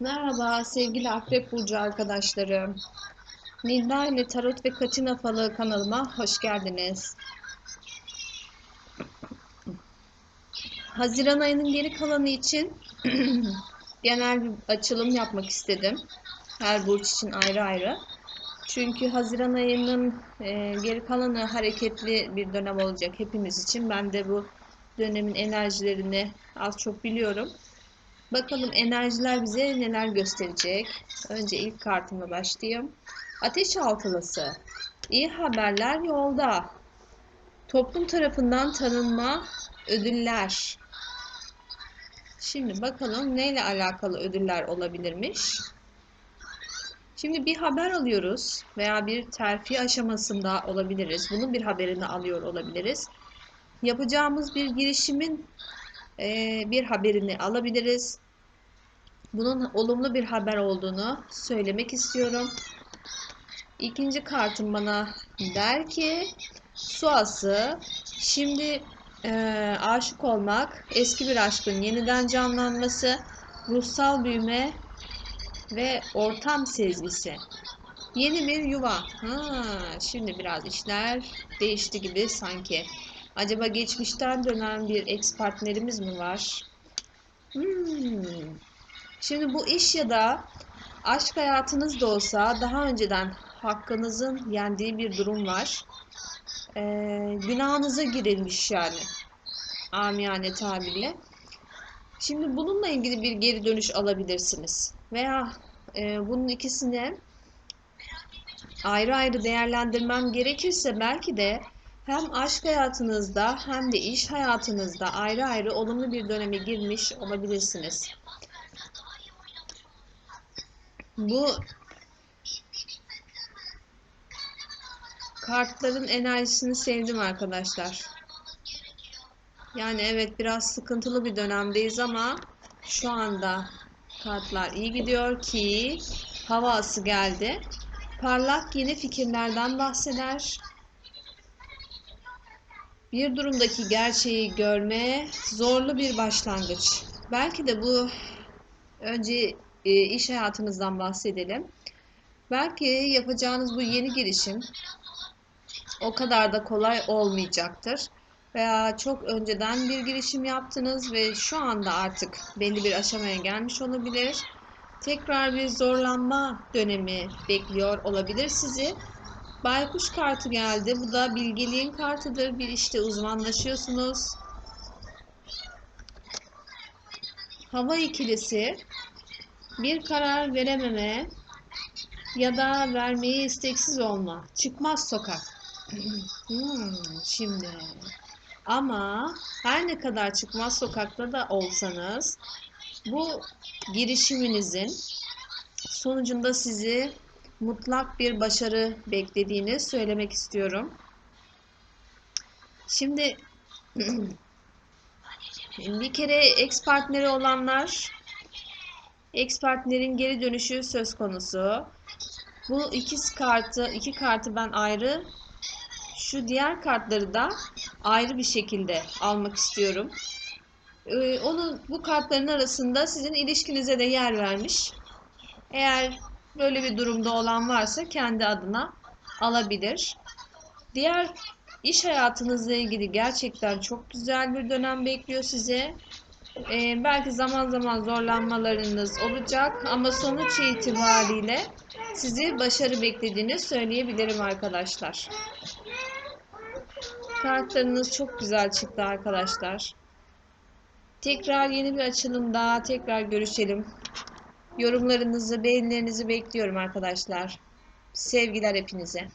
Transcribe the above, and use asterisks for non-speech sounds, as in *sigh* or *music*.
Merhaba sevgili Akrep Burcu arkadaşlarım. Nilda ile Tarot ve Katina Falı kanalıma hoş geldiniz. Haziran ayının geri kalanı için *clears throat* genel bir açılım yapmak istedim. Her burç için ayrı ayrı. Çünkü Haziran ayının e, geri kalanı hareketli bir dönem olacak hepimiz için. Ben de bu dönemin enerjilerini az çok biliyorum. Bakalım enerjiler bize neler gösterecek. Önce ilk kartımla başlayayım. Ateş altılısı. İyi haberler yolda. Toplum tarafından tanınma, ödüller. Şimdi bakalım neyle alakalı ödüller olabilirmiş. Şimdi bir haber alıyoruz veya bir terfi aşamasında olabiliriz. Bunun bir haberini alıyor olabiliriz. Yapacağımız bir girişimin e, bir haberini alabiliriz. Bunun olumlu bir haber olduğunu söylemek istiyorum. İkinci kartım bana der ki Suası şimdi e, aşık olmak, eski bir aşkın yeniden canlanması, ruhsal büyüme ve ortam sezgisi. Yeni bir yuva. Ha, şimdi biraz işler değişti gibi sanki. Acaba geçmişten dönen bir ex partnerimiz mi var? Hmm. Şimdi bu iş ya da aşk hayatınız da olsa daha önceden hakkınızın yendiği bir durum var. Ee, günahınıza girilmiş yani. Amiyane tabirle. Şimdi bununla ilgili bir geri dönüş alabilirsiniz. Veya e, bunun ikisini ayrı ayrı değerlendirmem gerekirse belki de hem aşk hayatınızda hem de iş hayatınızda ayrı ayrı olumlu bir döneme girmiş olabilirsiniz. Bu kartların enerjisini sevdim arkadaşlar. Yani evet biraz sıkıntılı bir dönemdeyiz ama şu anda kartlar iyi gidiyor ki havası geldi. Parlak yeni fikirlerden bahseder. Bir durumdaki gerçeği görme zorlu bir başlangıç. Belki de bu önce e, iş hayatınızdan bahsedelim. Belki yapacağınız bu yeni girişim o kadar da kolay olmayacaktır. Veya çok önceden bir girişim yaptınız ve şu anda artık belli bir aşamaya gelmiş olabilir. Tekrar bir zorlanma dönemi bekliyor olabilir sizi. Baykuş kartı geldi. Bu da bilgeliğin kartıdır. Bir işte uzmanlaşıyorsunuz. Hava ikilisi bir karar verememe ya da vermeyi isteksiz olma. Çıkmaz sokak. *clears throat* hmm, şimdi ama her ne kadar çıkmaz sokakta da olsanız bu girişiminizin sonucunda sizi mutlak bir başarı beklediğini söylemek istiyorum. Şimdi *clears throat* bir kere ex partneri olanlar ex partnerin geri dönüşü söz konusu. Bu iki kartı, iki kartı ben ayrı şu diğer kartları da ayrı bir şekilde almak istiyorum. Ee, onun bu kartların arasında sizin ilişkinize de yer vermiş. Eğer böyle bir durumda olan varsa kendi adına alabilir. Diğer iş hayatınızla ilgili gerçekten çok güzel bir dönem bekliyor size. Ee, belki zaman zaman zorlanmalarınız olacak ama sonuç itibariyle sizi başarı beklediğini söyleyebilirim arkadaşlar. Kartlarınız çok güzel çıktı arkadaşlar. Tekrar yeni bir açılımda tekrar görüşelim. Yorumlarınızı, beğenilerinizi bekliyorum arkadaşlar. Sevgiler hepinize.